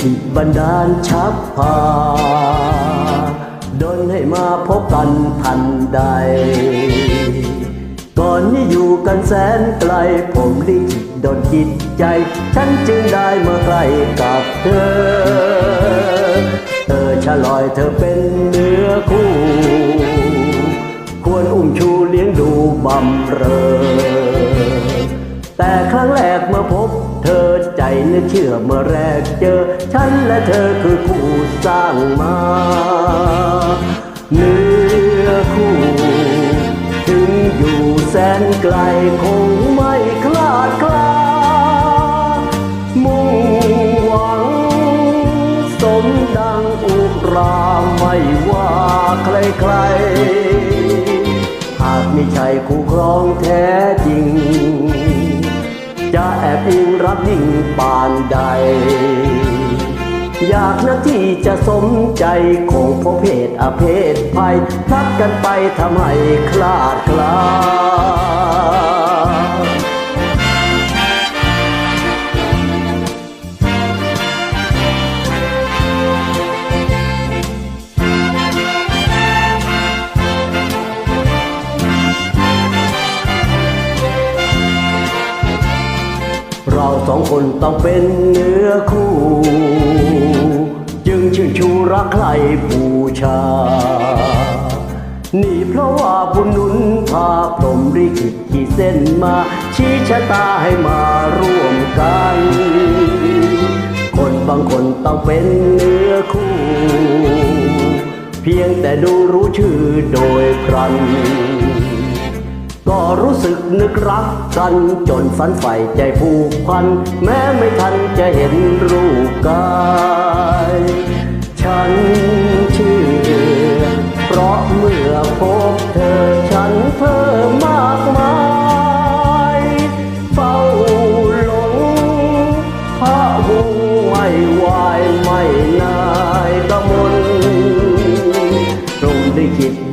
ขิตบันดาลชับพาดนให้มาพบกันทันใด ก่อนนี้อยู่กันแสนไกล ผมลิขิตดนจิตใจ ฉันจึงได้มาใกล้กับเธอ เธอฉลอยเธอเป็นเนื้อคู่ ควรอุ้มชูเลี้ยงดูบำเรอ แต่ครั้งแรกเมื่อพบ ใจนึกเชื่อเมื่อแรกเจอ ฉันและเธอคือผู้สร้างมาเนื้อคู่ถึงอยู่แสนไกลคงไม่คลาดคลามุ่งหวัง สมดังอุราไม่ว่าใครๆ หากไม่ใช่คู่ครองแท้จริง รักยิ่งปานใด อยากนะที่จะสมใจคงเพราะเพศอเพศภัยพลัดกันไปทำให้คลาดคลา สองคนต้องเป็นเนื้อคู่ จึงชื่นชูรักใครบูชา นี่เพราะว่าบุญนุนพาพรหมริขิตขีดเส้นมา ชี้ชะตาให้มาร่วมกัน คนบางคนต้องเป็นเนื้อคู่ เพียงแต่ดูรู้ชื่อโดยพรัน รู้สึกนึกรักกันจนฝันใฝ่ใจผูกพัน แม้ไม่ทันจะเห็นรูปกาย ฉัน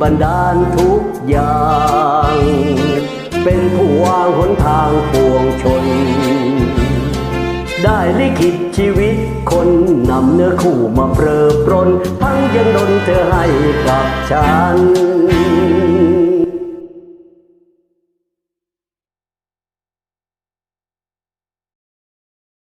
บันดาลทุกอย่าง เป็นผู้วางหนทางปวงชน ได้ลิขิตชีวิตคนนำเนื้อคู่มาเปรอปรน ทั้งยังดนเธอให้กับฉัน